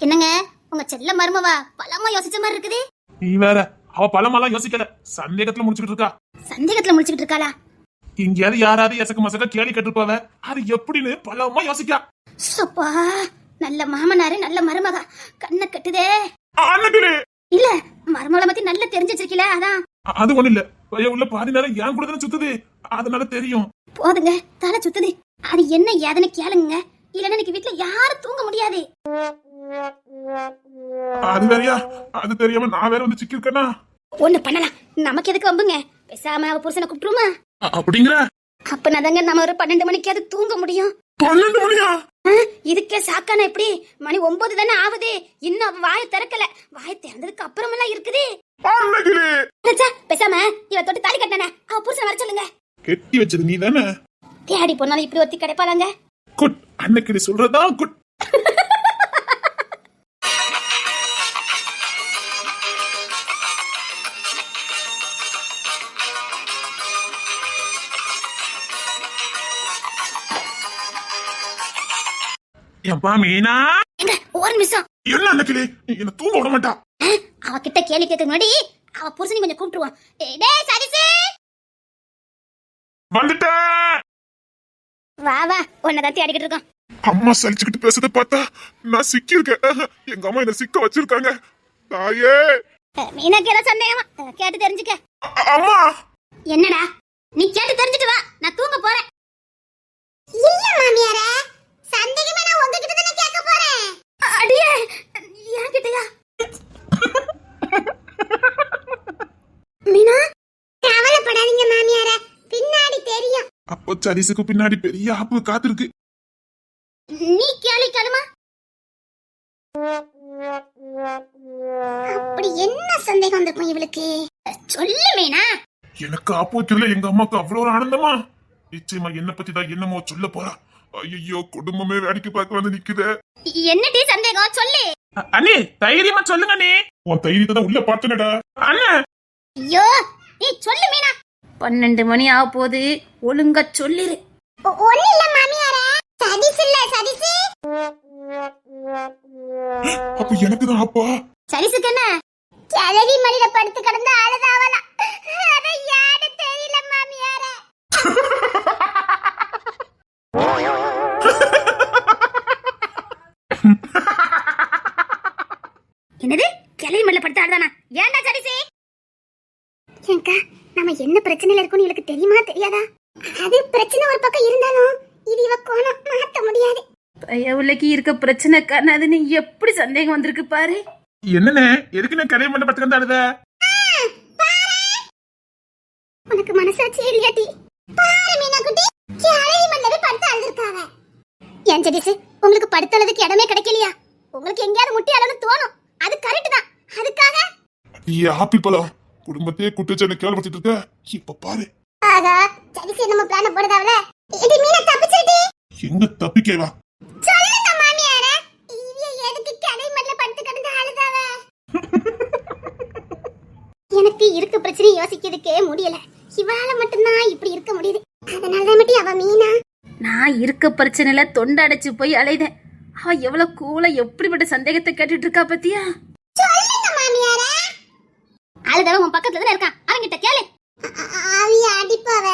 என்னங்க? உங்க செல்ல மருமவா பலமா யோசிச்ச மாதிரி இருக்குது? நீ வேற அவ பழமெல்லாம் யோசிக்கல. சந்தேகத்துல முடிச்சுக்கிட்டு இருக்கா. சந்தேகத்துல முடிச்சுக்கிட்டு இருக்காளா? எங்கேயாவது யாராவது எசக்க மசக்க கேள்வி கேட்டிருப்பாவ? அது எப்படின்னு பலமா யோசிக்கா. அப்பா நல்ல மாமனாரு நல்ல மருமகா. கண்ணை கட்டுதே. இல்ல மருமகளை பத்தி நல்லா தெரிஞ்சு வச்சிருக்கீல அதான் அது ஒண்ணு இல்ல. பையன் உள்ள பாதி நேரம் என் கூட தானே சுத்துது. அதனால தெரியும். போதுங்க தலை சுத்துது. அது என்ன ஏதுன்னு கேளுங்க. இல்லன்னா இன்னைக்கு வீட்டுல யாரும் தூங்க முடியாது. அது வேறயா அது தெரியாம நான் வேற வந்து சிக்கிருக்கேனா ஒண்ணு பண்ணலாம். நமக்கு எதுக்கு வம்புங்க? பேசாம அவ புருஷனை கூப்பிட்டுருமா அ- அப்படிங்கிற? அப்ப தாங்க நம்ம ஒரு பன்னெண்டு மணிக்காவது தூங்க முடியும். பன்னெண்டு மணியா? இதுக்கே சாக்கான எப்படி? மணி ஒன்பது தானே ஆகுது இன்னும் வாயை திறக்கல. வாயை திறந்ததுக்கு அப்புறமெல்லாம் இருக்குது. அண்ணகிலே அச்சா, பேசாம இவ தொட்டு தாலி கட்டானே அவ புருஷன் வர சொல்லுங்க. கெட்டி வச்சது நீ தானே தேடி போனாலும் இப்படி ஒத்தி கிடைப்பாளாங்க? குட். அன்னைக்கு சொல்றதா குட். ஏன்பா மீனா? எங்க ஒரு நிமிஷம். என்ன அன்னைக்கிலே என்ன தூங்க விட மாட்டா. அவ கிட்ட கேள்வி கேட்க முன்னாடி அவ புருஷனை கொஞ்சம் கூப்பிட்டுருவான் டேய், சரிசு வந்துட்டேன் வா வா உன்னதான் தேடிக்கிட்டு இருக்கோம். அம்மா சலிச்சுக்கிட்டு பேசுறத பார்த்தா நான் சிக்கியிருக்கேன். எங்க அம்மா என்ன சிக்க வச்சிருக்காங்க. தாயே. மீனாக்கு ஏதோ சந்தேகமா? கேட்டு தெரிஞ்சுக்க. அம்மா! என்னடா? நீ கேட்டு தெரிஞ்சுட்டு வா. நான் தூங்க போறேன். இல்ல மாமியாரே? சந்தேகமே நான் உங்ககிட்ட தானே கேட்க போறேன். அடியே என்கிட்டயா? மீனா? கவலைப்படாதீங்க மாமியாரே பின்னாடி தெரியும். அப்போ சரிசுக்கு பின்னாடி பெரிய ஆப்பு காத்திருக்கு. நீ கேளுமா. அப்படி என்ன சந்தேகம் வந்திருக்கும் இவளுக்கு? சொல்லு மீனா. எனக்கு ஆப்போத்துல எங்க அம்மாக்கு அவ்வளவு ஒரு ஆனந்தமா? நிச்சயமா என்ன பத்தி தான் என்னமோ சொல்ல போறா. ஐயோ குடும்பமே வேடிக்கை பார்க்க வந்து நிக்குதே. என்னடி சந்தேகம்? சொல்லு. அண்ணே தைரியமா சொல்லுங்க அண்ணே. உன் தைரியத்தை தான் உள்ள பார்த்தனடா. அண்ணா. ஐயோ நீ சொல்லு மீனா. பன்னெண்டு மணி ஆக போகுது. ஒழுங்கா சொல்லிரு. ஒண்ணு இல்ல மாமியாரே. சதிஸ் இல்ல சதிஸ் அப்ப எனக்கு தான் அப்பா சரிசுக்கு என்ன? கிளவி மடியில படுத்து கிடந்து அழுதாவலாம் பிரச்சனையில இருக்கோம்னு இவளுக்கு தெரியுமா தெரியாதா? அது பிரச்சனை ஒரு பக்கம் இருந்தாலும் இது இவ கோணம் மாத்த முடியாது. பயவுலக்கு இருக்க பிரச்சனை நீ எப்படி சந்தேகம் வந்திருக்கு பாரு. என்னண்ணே எதுக்கு நான் கல்யாணம் பண்ண பத்துக்கு அழுத? உனக்கு மனசாட்சி இல்லையாட்டி? பாரு மீனா குட்டி கிளவி மண்டபி படுத்து அழுதுருக்காவ. ஏன் ஜெடிஸ் உங்களுக்கு படுத்தளதுக்கு இடமே கிடைக்கலையா? உங்களுக்கு எங்கேயாவது முட்டி அளவுன்னு தோணும். அது கரெக்ட் தான். அதுக்காக? ஆப்பிள் பழம். குடும்பத்தையே குட்டுச்சு கேள்விப்பட்டு இருக்க. இப்ப பாரு. ஆகா நம்ம பிளான போடுதாவல? இது மீனா தப்பிச்சிருடி எங்க தப்பிக்கவா சொல்லுங்க மாமியாரே. இவிய எதுக்கு கிளவி மண்டல படுத்து கிடந்து அழுதாவ? எனக்கு இருக்க பிரச்சனை யோசிக்கிறதுக்கே முடியல. இவால மட்டும்தான் இப்படி இருக்க முடியுது. அதனால தான் மட்டும் அவ மீனா? நான் இருக்க பிரச்சனையில தொண்டை அடைச்சு போய் அலைதேன் அவ எவ்வளவு கூலா எப்படிப்பட்ட சந்தேகத்தை கேட்டுட்டு இருக்கா பத்தியா? அழுதவன் உன் பக்கத்துல தான் இருக்கான்? அவன்கிட்ட கேளு. அவிய அடிப்பாவ?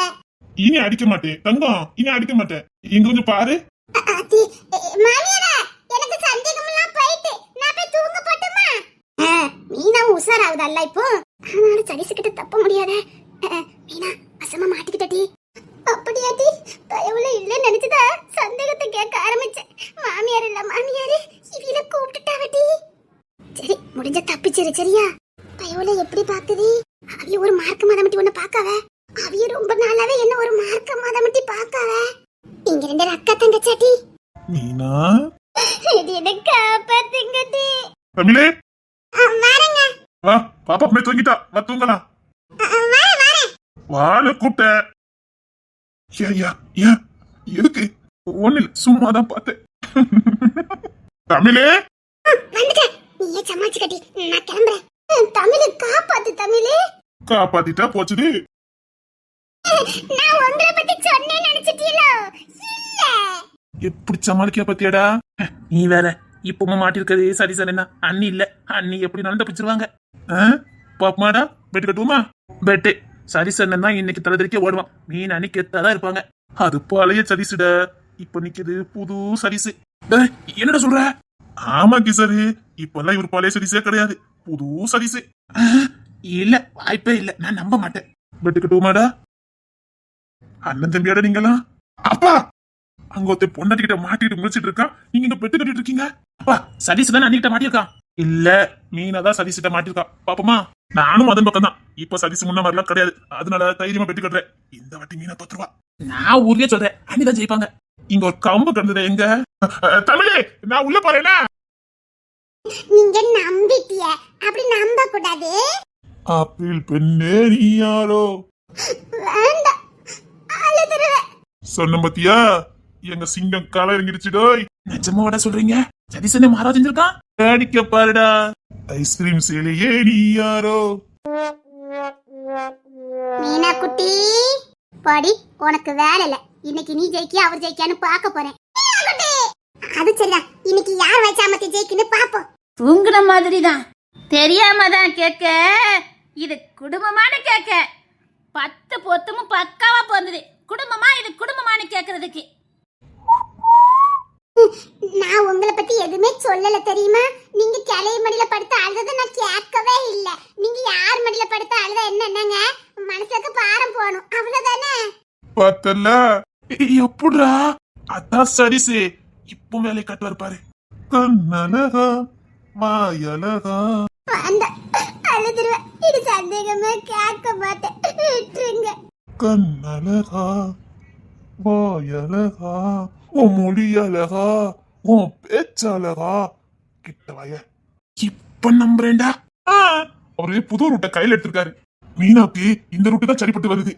இனி அடிக்க மாட்டேன். தங்கம் இனி அடிக்க மாட்டேன். இங்க கொஞ்சம் பாரு. மாமியாரே எனக்கு சந்தேகம் எல்லாம் போயிட்டு. நான் போய் தூங்க போட்டுமா? மீனா உஷாராகுதல்ல இப்போ? அதனால சரிசுக்கிட்ட தப்ப முடியாத. மீனா அசமா மாட்டிக்கிட்டடி அப்படியாட்டி பயவுல இல்ல நினைச்சதா சந்தேகத்தை கேட்க ஆரம்பிச்சேன். மாமியார் இல்ல மாமியாரு இவியில கூப்பிட்டுட்டாவட்டி சரி முடிஞ்ச தப்பிச்சிரு சரியா? எப்படி பாக்குது அவிய ஒரு மார்க்க மதமட்டி ஒண்ணு பாக்காவ அவிய ரொம்ப நாளாவே என்ன ஒரு மார்க்க மதமட்டி பாக்காவ இங்க ரெண்டு அக்கா தங்கச்சாட்டி. மீனா என்ன காப்பாத்துங்கடி தமிழே? வரேங்க. வா பாப்பா அப்படியே தூங்கிட்டா. வா தூங்கலாம். வாழ கூப்பிட்டேன். ஏன் ஏன் ஏன் எதுக்கு? ஒண்ணு இல்ல சும்மா தான் பார்த்தேன். தமிழே? வந்துட்டேன். நீயே சமாளிச்சு கட்டி. நான் கிளம்புறேன். தமிழை காப்பாத்து தமிழே. காப்பாத்திட்டா போச்சுது நான் உங்களை பத்தி சொன்னேன்னு நினைச்சிட்டீங்களோ இல்ல. எப்படி சமாளிக்க பத்தியாடா? நீ வேற இப்பவும் மாட்டிருக்கிறது சரி சார் என்ன அண்ணி இல்ல. அண்ணி எப்படி நடந்து தப்பிச்சிருவாங்க பாப்பமாடா பெட்டு கட்டுவோமா? பெட்டு சரி சார் தான் இன்னைக்கு தலைதறிக்க ஓடுவான். மீன் அன்னைக்கு எத்தாதான் இருப்பாங்க. அது பழைய சரிசுட இப்ப நிக்குது புது சரிசு என்னடா சொல்ற? ஆமா கிசாரு இப்பெல்லாம் இவர் பழைய சரிசே கிடையாது. புது சரிசு இல்ல வாய்ப்பே இல்ல. நான் நம்ப மாட்டேன். பெட்டு கட்டுவோமாடா அண்ணன் தம்பியாடா நீங்களாம் அப்பா! அங்க ஒருத்தன் பொண்டாட்டி கிட்ட மாட்டிட்டு முடிச்சிட்டு இருக்கான். நீங்க இங்க பெட்டு கட்டிட்டு இருக்கீங்க? அப்பா சதீஷ் தான் அன்னிக்கிட்ட மாட்டிருக்கான் இல்ல மீனா தான் சதீஷ் கிட்ட மாட்டிருக்கா பாப்போமா நானும் அதன் பக்கம் தான் இப்ப சதீஷ் முன்ன மாதிரிலாம் கிடையாது. அதனால தைரியமா பெட்டு கட்டுறேன். இந்த வாட்டி மீனா தோத்துருவா. நான் ஊர்லயே சொல்றேன். அன்னிதான் ஜெயிப்பாங்க. இங்க ஒரு கம்பு கிடந்தது எங்க? தமிழே நான் உள்ள போறேனா நீங்க நம்பிட்டிய அப்படி நம்ப கூடாது ஆப்பிள் பெண்ணே நீ யாரோ வேண்டாம் அழுதுருவேன் சொன்ன பத்தியா? எங்க சிங்கம் கால இறங்கிடுச்சுடோய் நிஜமாவோட சொல்றீங்க? சதீசனே மாறா செஞ்சிருக்கான் அடிக்க பாருடா. ஐஸ்கிரீம் சேலையே நீ யாரோ மீனா குட்டி படி உனக்கு வேலை இல்ல. இன்னைக்கு நீ ஜெயிக்கியா அவர் ஜெயிக்கான்னு பார்க்க போறேன். அது சரிதான். இன்னைக்கு யார் வச்சாமத்தி ஜெயிக்குன்னு பாப்போம் தூங்குன மாதிரி தான் தெரியாம தான் கேட்க. இது குடும்பமான கேட்க. பத்து பொத்துமும் பக்காவா பிறந்தது. குடும்பமா இது குடும்பமானு கேட்கறதுக்கு. நான் உங்களை பத்தி எதுவுமே சொல்லல தெரியுமா? நீங்க கிளைய மடியில படுத்து அழுத நான் கேட்கவே இல்ல. நீங்க யார் மடியில படுத்து அழுத என்னங்க மனசுக்கு பாரம் போகணும். அவ்வளவுதானே? பார்த்தல? எப்படிடா? அதான் சரிசே. இப்போ வேலை கட்டுவார் பாரு. கண்ணழகா அந்த அழுதுருவேன் இது சந்தேகமே கேட்க மாட்டேன். விட்டுருங்க. கண்ணழகா வாயழகா உன் மொழி அழகா உன் பேச்சழகா கிட்ட வாய. இப்ப நம்புறேன்டா. ஆ, அவரு புது ரூட்டை கையில எடுத்திருக்காரு. மீனாக்கு இந்த ரூட்டு தான் சரிப்பட்டு வருது.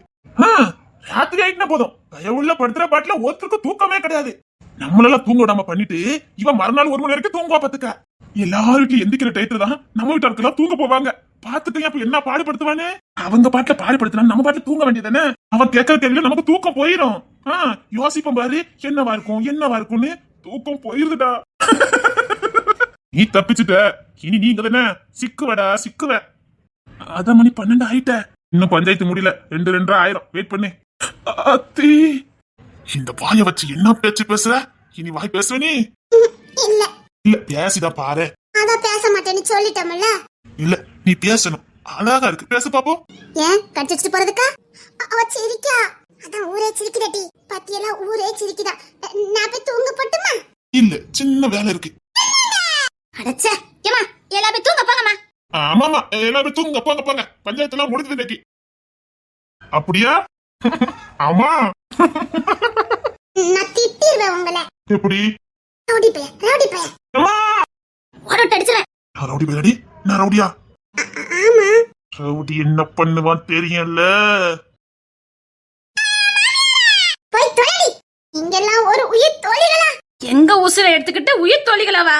ராத்திரி ஆயிட்டுனா போதும். பயவுள்ள படுத்துற பாட்டுல ஒருத்தருக்கு தூக்கமே கிடையாது. நம்மளெல்லாம் தூங்க விடாம பண்ணிட்டு இவன் மறுநாள் ஒரு மணி வரைக்கும் தூங்குவா பாத்துக்க. எல்லாருக்கும் எந்திக்கிற டயத்துல தான் நம்ம வீட்டாருக்கெல்லாம் தூங்க போவாங்க. பாத்துட்டு அப்ப என்ன பாடுபடுத்துவானே? அவங்க பாட்டுல பாடுபடுத்தினா நம்ம பாட்டுல தூங்க வேண்டியதானே அவன் கேட்கற கேள்வியில நமக்கு தூக்கம் போயிடும் ஆஹ் யோசிப்போம் பாரு என்னவா இருக்கும் என்னவா இருக்கும்னு தூக்கம் போயிருதுடா. நீ தப்பிச்சுட்ட. இனி நீங்க தானே? சிக்குவடா சிக்குவ. அதான் மணி பன்னெண்டு ஆயிட்ட. இன்னும் பஞ்சாயத்து முடியல. ரெண்டு ரெண்டு ஆயிரம். வெயிட் பண்ணு. அத்தி. இந்த வாய வச்சு என்ன பேச்சு பேசுற? இனி வாய் பேசுவ நீ? இல்ல. இல்ல பேசிதான் பாரு. அதான் பேச மாட்டேன்னு சொல்லிட்டோம்ல. இல்ல நீ பேசணும். அழகா இருக்கு. பேச பாப்போம். ஏன்? கடிச்சிட்டு போறதுக்கா? அவ சிரிக்கா. அதான் ஊரே சிரிக்குதடி பத்தியெல்லாம் ஊரே சிரிக்குதா. நான் போய் தூங்க போட்டுமா? இல்ல சின்ன வேலை இருக்கு. அடச்ச. ஏமா எல்லாமே தூங்க போங்கம்மா. ஆமாமா எல்லாரும் தூங்க போங்க போங்க. பஞ்சாயத்து எல்லாம் முடிஞ்சது இன்னைக்கு. அப்படியா? ஆமா. நான் திட்டிடுவேன் உங்களை. எப்படி? ரவுடி பையன் ரவுடி பையன். அம்மா ஓடட்டு அடிச்சுவேன் நான் ரவுடி பேரடி நான் ரவுடியா? ஆமா. ரவுடி என்ன பண்ணுவான் தெரியல போய் தொலைடி. இங்கெல்லாம் ஒரு உயிர் தோழிகளா? எங்க உசுரை எடுத்துக்கிட்டு உயிர் தோழிகளவா?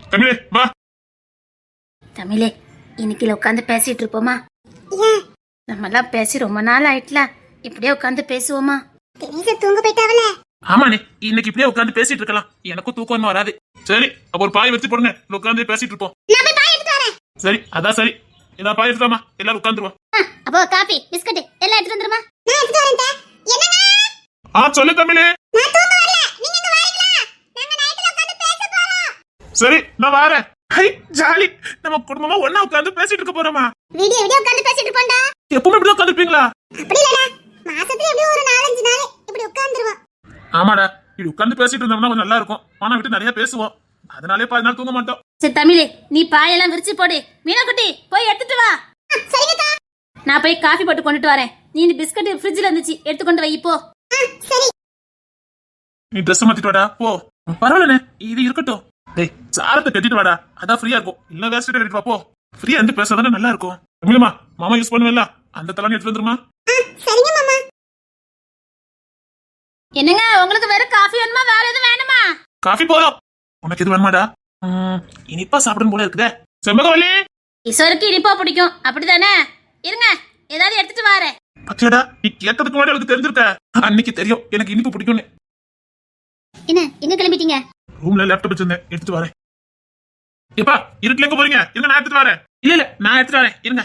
தமிழே வா. தமிழே இன்னைக்கு உட்காந்து பேசிட்டு இருப்போமா? ஏன்? நம்மலாம் பேசி ரொம்ப நாள் ஆயிட்டல. இப்படியே உட்காந்து பேசுவோமா? தினேச தூங்க போயிட்டாவல. ஆமாண்ணே இன்னைக்கு இப்படியே உட்காந்து பேசிட்டு இருக்கலாம். எனக்கும் தூக்கம் வராது. சரி அப்ப ஒரு பாய் வச்சு போடுங்க. உட்காந்து பேசிட்டு இருப்போம். நான் போய் பாய் எடுத்து வரேன். சரி அதான் சரி. ஏதாவது பாய் எடுத்தாமா எல்லாரும் உட்காந்துருவோம் அப்போ காபி பிஸ்கட் எல்லாம் எடுத்து வந்துருமா? நான் எடுத்து வரேன் என்னங்க? ஆ சொல்லு தமிழே. நான் தூங்க வரல. நீங்க இங்க வரீங்களா? நாங்க நைட்ல உட்கார்ந்து பேச போறோம். சரி நான் வரேன். ஹை ஜாலி. நம்ம குடும்பமா ஒண்ணா உட்காந்து பேசிட்டு இருக்க போறோமா? விடிய விடிய உட்கார்ந்து பேசிட்டு இருப்போம்டா? எப்பவுமே இப்படி உட்காந்துருப்பீங்களா அப்படி இல்லடா. மாசத்துல எப்படியும் ஒரு நாலஞ்சு நாள் இப்படி உட்கார்ந்துருவோம். ஆமாடா. இப்படி உட்காந்து பேசிட்டு இருந்தோம்னா கொஞ்சம் நல்லா இருக்கும். ஆனா விட்டு நிறைய பேசுவோம். அதனாலே பாதி நாள் தூங்க மாட்டோம். சரி தமிழே நீ பாயெல்லாம் விரிச்சு போடு. மீனாக்குட்டி போய் எடுத்துட்டு வா. நான் போய் காஃபி போட்டு கொண்டுட்டு வரேன். நீ இந்த பிஸ்கட் ஃப்ரிட்ஜ்ல இருந்துச்சு எடுத்து கொண்டு வை இப்போ. நீ ட்ரெஸ் மாத்திட்டு வாடா. போ. பரவாயில்லண்ணே. இது இருக்கட்டும். டேய். சாரத்தை கட்டிட்டு வாடா. அதான் ஃப்ரீயா இருக்கும். இல்ல வேஸ்ட் கட்டிட்டு வா போ. ஃப்ரீயா இருந்து பேசாதானே நல்லா இருக்கும் தமிழுமா மாமா யூஸ் பண்ணுவேன்ல. அந்த தலானி எடுத்து வந்துருமா? ஆ, சரிங்க மாமா. என்னங்க உங்களுக்கு வெறும் காஃபி வேணுமா? வேற எதுவும் வேணுமா? காஃபி போதும். உனக்கு எது வேணுமாடா? ம், இனிப்பா சாப்பிடும் போல இருக்குதே. செம்பகவல்லி! ஈஸ்வருக்கு இனிப்பா பிடிக்கும். அப்படிதானே? இருங்க ஏதாவது எடுத்துட்டு வரேன். பச்சையடா நீ கேட்டதுக்கு முன்னாடி எனக்கு தெரிஞ்சிருக்க. அன்னைக்கு தெரியும். எனக்கு இனிப்பு பிடிக்கும்னு. என்ன எங்க கிளம்பிட்டீங்க? ரூம்ல லேப்டாப் வச்சிருந்தேன். எடுத்துட்டு வரேன். எப்பா இருட்டுல எங்க போறீங்க. இருங்க நான் எடுத்துட்டு வரேன். இல்ல இல்ல நான் எடுத்துட்டு வரேன். இருங்க.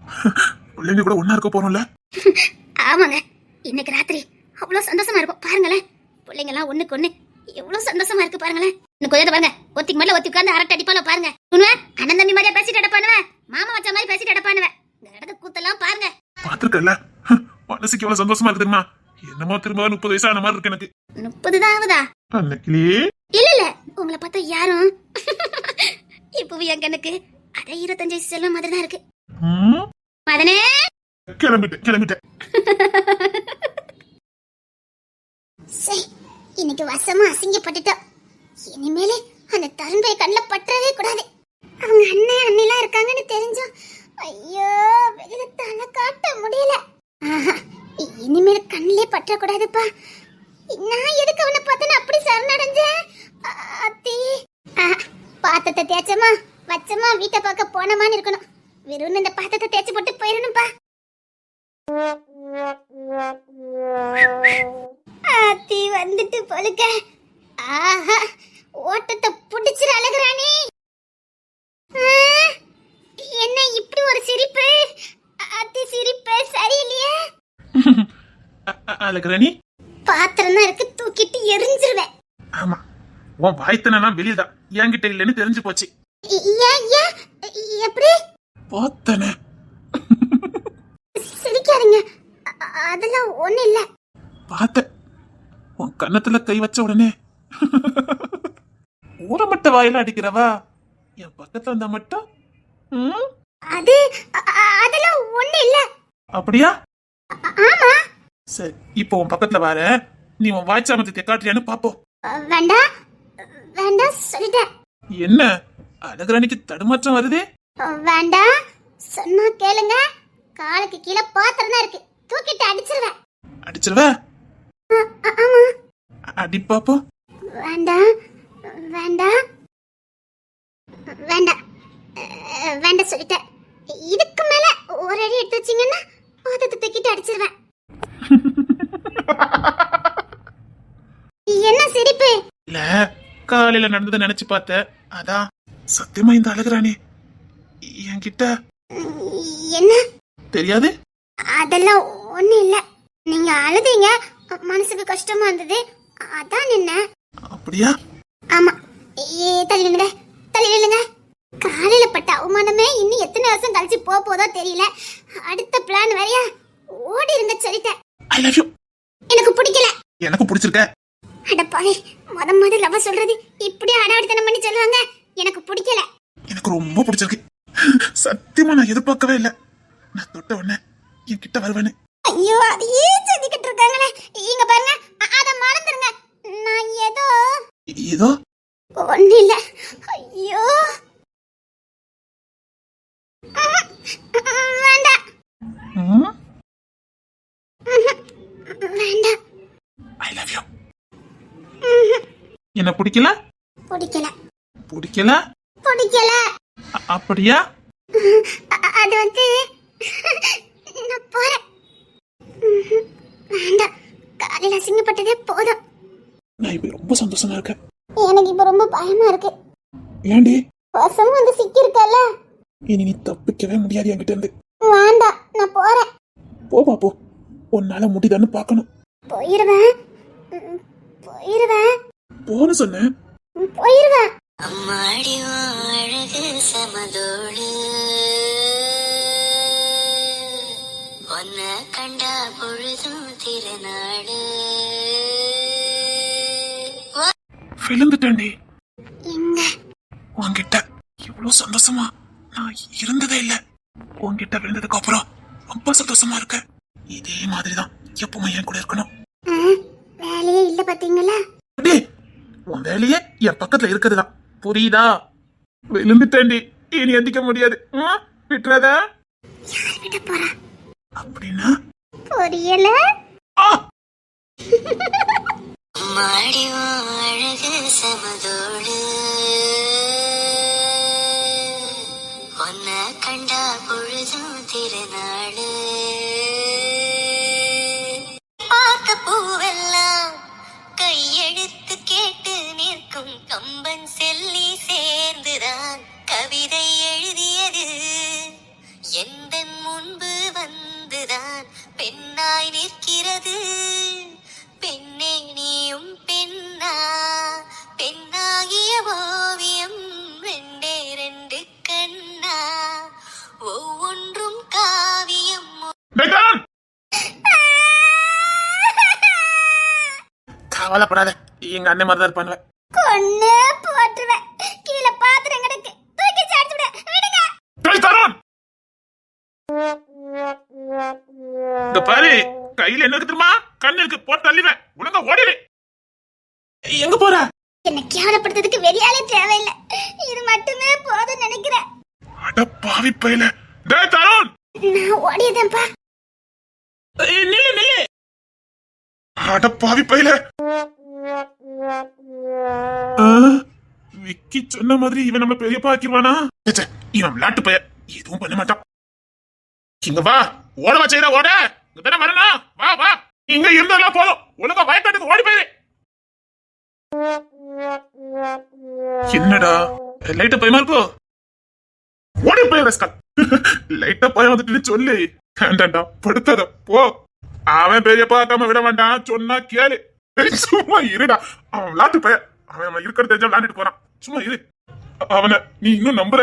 பிள்ளைங்க கூட ஒண்ணா இருக்க போறோம்ல? ஆமாங்க. இன்னைக்கு ராத்திரி அவ்வளவு சந்தோஷமா இருக்கும் பாருங்களேன். பிள்ளைங்க எல்லாம் ஒண்ணுக்கு ஒண்ணு. எவ்வளவு சந்தோஷமா இருக்கு பாருங்களேன். இன்னும் கொஞ்சம் பாருங்க. ஒத்திக்கு மேல ஒத்தி உட்கார்ந்து அரட்டை அடிப்பால பாருங்க. உண்மை? அண்ணன் தம்பி மாதிரியா பேசிட்டு அடப்பானுவ மாமா வச்ச மாதிரி பேசிட்டு அடப்பானுவ இந்த இடத்து கூத்தெல்லாம் பாருங்க. பாத்துருக்கல மனசுக்கு எவ்வளவு சந்தோஷமா இருக்கு தெரியுமா? என்னமோ திரும்ப முப்பது வயசு ஆன மாதிரி இருக்கு எனக்கு. முப்பது தான் ஆகுதா இல்ல இல்ல. உங்களை பார்த்தா யாரும்? இப்பவும் என் கண்ணுக்கு அதே இருபத்தஞ்சு வயசு செல்லும் மாதிரி தான் இருக்கு. மதனே! கிளம்பிட்டேன் கிளம்பிட்டேன். சரி இன்னைக்கு வசமா அசிங்கப்பட்டுட்டோம். இனிமேலே அந்த தருண்பை கண்ணில் பற்றவே கூடாது. அவங்க அண்ணன் அண்ணிலாம் இருக்காங்கன்னு தெரிஞ்சோம் ஐயோ வெளியில தலை காட்ட முடியல. இனிமேல் கண்ணிலே பற்றக்கூடாதுப்பா. நான் எதுக்கு அவனை பார்த்தேன்னு அப்படி சரணடைஞ்சேன்? அத்தி ஆஹா, பாத்திரத்தை தேய்ச்சமா? வச்சமா? வீட்டை பார்க்க போனமான்னு இருக்கணும். வெறும் இந்த பாத்திரத்தை தேய்ச்சி போட்டு போயிடணும்ப்பா ஆத்தி வந்துட்டு பழுக்க ஆஹா ஓட்டத்தை புடிச்சிரு அழகுறானே என்ன இப்படி ஒரு சிரிப்பு? அத்தி சிரிப்பு சரியில்லையே. அழகுராணி பாத்திரம் தான் இருக்கு தூக்கிட்டு எரிஞ்சிருவேன். ஆமா. உன் வாய்த்தனா வெளியதான் என்கிட்ட இல்லைன்னு தெரிஞ்சு போச்சு. எப்படி? பார்த்தனே. சிரிக்காதீங்க. அதெல்லாம் ஒண்ணு இல்ல. பார்த்தேன். உன் கன்னத்துல கை வச்ச உடனே. ஊரமட்ட வாயில அடிக்கிறவா? என் பக்கத்துல வந்தா மட்டும்? அது அதெல்லாம் ஒண்ணு இல்ல. அப்படியா? ஆமா. சரி இப்போ உன் பக்கத்துல வர நீ உன் வாய்ச்சாமத்தை காட்டுறியான்னு பாப்போம். வேண்டாம் சொல்லிட்டேன். என்ன? அழகுராணிக்கு தடுமாற்றம் வருதே? வேண்டாம் சொன்னா கேளுங்க. காலுக்கு கீழே பாத்திரம் தான் இருக்கு. தூக்கிட்டு அடிச்சிருவேன். அடிச்சிருவ? அ- அ- ஆமா. அடி பாப்போம் வேண்டாம் வேண்டாம் வேண்டாம் வேண்டாம் சொல்லிட்டேன். இதுக்கு மேல ஒரு அடி எடுத்து வச்சீங்கன்னா பாதத்தை தூக்கிட்டு அடிச்சிருவேன். என்ன சிரிப்பு? இல்ல. காலையில நடந்ததை நினைச்சு பார்த்த. அதான் சத்தியமா இந்த அழகுராணி என்கிட்ட என்ன? தெரியாது? அதெல்லாம் ஒண்ணு இல்ல. நீங்க அழுதீங்க மனசுக்கு கஷ்டமா இருந்தது. அதான் நின்ன. அப்படியா? ஆமா. ஏ தள்ளி நில்லுங்க. தள்ளி நில்லுங்க. காலையில பட்ட அவமானமே இன்னும் எத்தனை வருஷம் கழிச்சு போக போதோ தெரியல. அடுத்த பிளான் வேறையா? ஓடி இருங்க சொல்லிட்டேன். ஐ லவ் யூ எனக்கு பிடிக்கல. எனக்கு பிடிச்சிருக்க. அடப்பாவி முத முத லவ் சொல்றது இப்படி அடாவடித்தனம் பண்ணி சொல்லுவாங்க. எனக்கு பிடிக்கல. எனக்கு ரொம்ப பிடிச்சிருக்கு. சத்தியமா நான் எதிர்பார்க்கவே இல்லை. நான் தொட்ட உடனே என் கிட்ட வருவேன்னு. ஐயோ அதையே சொல்லிக்கிட்டு இருக்காங்களே. இங்க பாருங்க அத மறந்துருங்க. நான் ஏதோ ஏதோ? ஒண்ணு இல்ல ஐயோ ம்ம். வேண்டாம் ம், வேண்டாம் ஐ லவ் யூ என்ன பிடிக்கல? பிடிக்கல. பிடிக்கல? பிடிக்கல. அப்படியா? அது வந்து நான் போறேன். வேண்டாம். காலையில அசிங்கப்பட்டதே போதும். நான் இப்ப ரொம்ப சந்தோஷமா இருக்கேன். எனக்கு இப்ப ரொம்ப பயமா இருக்கு. ஏண்டி வசமும் வந்து சிக்கி இருக்கல இனி நீ தப்பிக்கவே முடியாது என்கிட்ட இருந்து. வேண்டாம். நான் போறேன். போ பாப்போ உன்னால முடிதான்னு பார்க்கணும். போயிருவேன். போயிருவேன். போன்னு சொன்னேன். போயிருவேன். அம்மாடி அழகு சமதோடு. உன்னை கண்டா பொழுதும் திருநாடு. விழுந்துட்டேன்டி. எங்க? உன்கிட்ட இவ்வளவு சந்தோஷமா நான் இருந்ததே இல்ல. உன்கிட்ட விழுந்ததுக்கு அப்புறம் ரொம்ப சந்தோஷமா இருக்க. இதே மாதிரிதான் எப்பவுமே என் கூட இருக்கணும். ஆ, வேலையே இல்ல பாத்தீங்களா? உன் வேலையே என் பக்கத்துல இருக்கிறதுதான் புரியுதா? விழுந்துட்டேன்டி இனி எந்திக்க முடியாது. விட்டுறாதா. அப்படின்னா? புரியல. உன் அழகு சமதோடு. உன்னை கண்டா பொழுதும் பெண்ணாய் நிற்கிறது. பெண்ணே நீயும் பெண்ணா. பெண்ணாகிய ஓவியம் ரெண்டே ரெண்டு கண்ணா. ஒவ்வொன்றும் காவியம் கவலைப்படாத எங்க அண்ணன் மாதிரி தான் இருப்பானுவ. கொன்னு போட்டுருவேன். கீழே பாத்திரம் கிடக்கு. தூக்கி சாடிச்சு விட. விடுங்க. தருண் இந்த பாரு கையில என்ன இருக்கு தெரியுமா? கண்ணு இருக்கு. போட்டு தள்ளிடுவேன் ஒழுங்கா ஓடிடு. எங்க போற? என்ன கேவலப்படுத்துறதுக்கு வெளியாலே தேவையில்லை. இது மட்டுமே போதும் நினைக்கிறேன். அட பாவி பையில. டேய் தருண்! நான் நில்லு நில்லு. அட பாவி பையில. விக்கி சொன்ன மாதிரி இவன் நம்ம பெரியப்பா ஆக்கிடுவானா இவன் விளையாட்டு பைய எதுவும் பண்ண மாட்டான். இங்க வா. ஓடவா செய்யற ஓட. இங்க தானே வரணும் வா வா. இங்க இருந்ததெல்லாம் போதும் ஒழுங்கா வயக்காட்டுக்கு ஓடி போயிரு. என்னடா? லைட்ட பயமா இருக்கோ ஓடி போய் ரஸ்கல் லைட்டா பயம் வந்துட்டு சொல்லு. வேண்டாண்டா படுத்தத போ. அவன் பெரிய பார்க்காம விட வேண்டாம் சொன்னா கேளு. சும்மா இருடா. அவன் விளாட்டு பைய. அவன் அவன் தெரிஞ்சா விளாண்டுட்டு போறான். சும்மா இரு. அவனை நீ இன்னும் நம்புற.